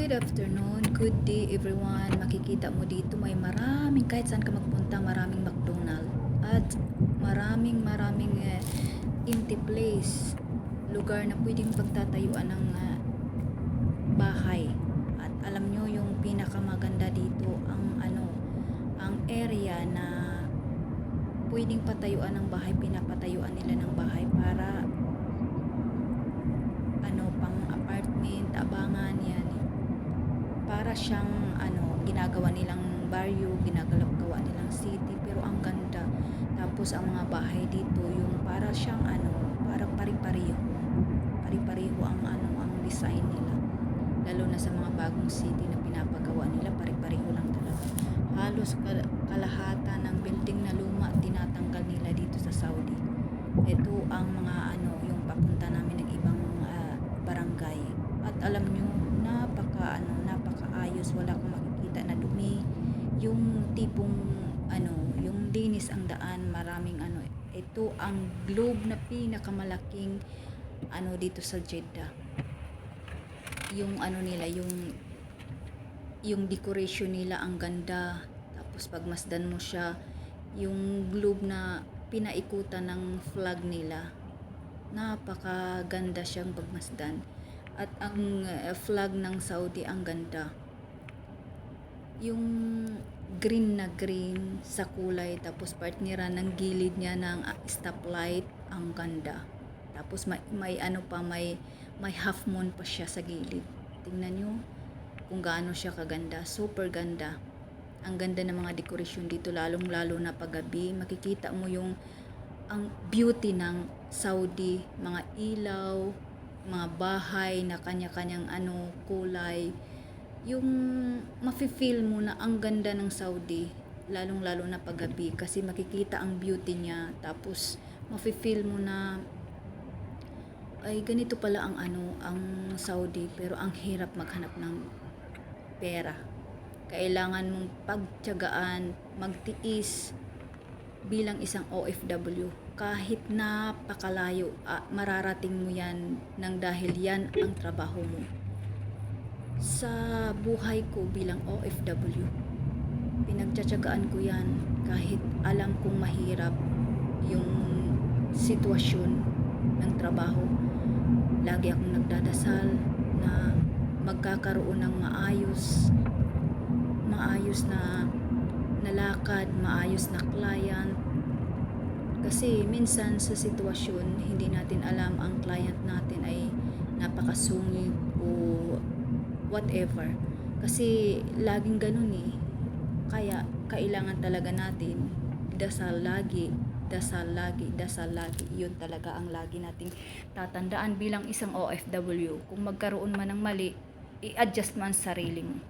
Good afternoon, good day everyone. Makikita mo dito may maraming kahit saan ka magpunta, maraming McDonald at maraming maraming eh, empty place, lugar na pwedeng pagtatayuan ng ah, bahay. At alam nyo yung pinakamaganda dito ang ano, ang area na pwedeng patayuan ng bahay, pinapatayuan nila ng bahay para ano pang apartment, abangan yan. Para siyang ano, ginagawa nilang baryo, ginagawa nilang city, pero ang ganda. Tapos ang mga bahay dito, yung para siyang ano, parang pari-pariho. Pari-pariho ang ano, ang design nila. Lalo na sa mga bagong city na pinapagawa nila, pari-pariho lang talaga. Halos kal- kalahatan ng building na luma tinatanggal nila dito sa Saudi. Ito ang mga ano, yung papunta namin ng ibang ah, barangay. At alam nyo, napaka ano, napakaayos, wala kang makikita na dumi. Tipong ano, yung linis ang daan, maraming ano. Ito ang globe na pinakamalaking ano dito sa Jeddah. Yung ano nila, yung yung decoration nila ang ganda. Tapos pagmasdan mo siya, yung globe na pinaikutan ng flag nila. Napakaganda siyang pagmasdan. At ang uh, flag ng Saudi ang ganda. Yung green na green sa kulay tapos partnera ng gilid niya ng uh, stoplight ang ganda. Tapos may, may ano pa may may half moon pa siya sa gilid. Tingnan nyo kung gaano siya kaganda. Super ganda. Ang ganda ng mga dekorasyon dito lalong lalo na paggabi. Makikita mo yung ang beauty ng Saudi, mga ilaw, mga bahay na kanya-kanyang ano kulay. Yung mafe-feel mo na ang ganda ng Saudi, lalong lalo na paggabi kasi makikita ang beauty niya tapos mafe-feel mo na ay ganito pala ang ano ang Saudi pero ang hirap maghanap ng pera. Kailangan mong pagtiyagaan magtiis bilang isang OFW kahit napakalayo ah, mararating mo yan nang dahil yan ang trabaho mo sa buhay ko bilang OFW pinagtsatsagaan ko yan kahit alam kong mahirap yung sitwasyon ng trabaho. Lagi akong nagdadasal na magkakaroon ng maayos maayos na nalakad, maayos na client. Kasi minsan sa sitwasyon hindi natin alam ang client natin ay napakasungit o whatever kasi laging ganun eh kaya kailangan talaga natin dasal lagi dasal lagi, dasal lagi. Yun talaga ang lagi nating tatandaan bilang isang OFW. Kung magkaroon man ng mali, i-adjust man sarili mo.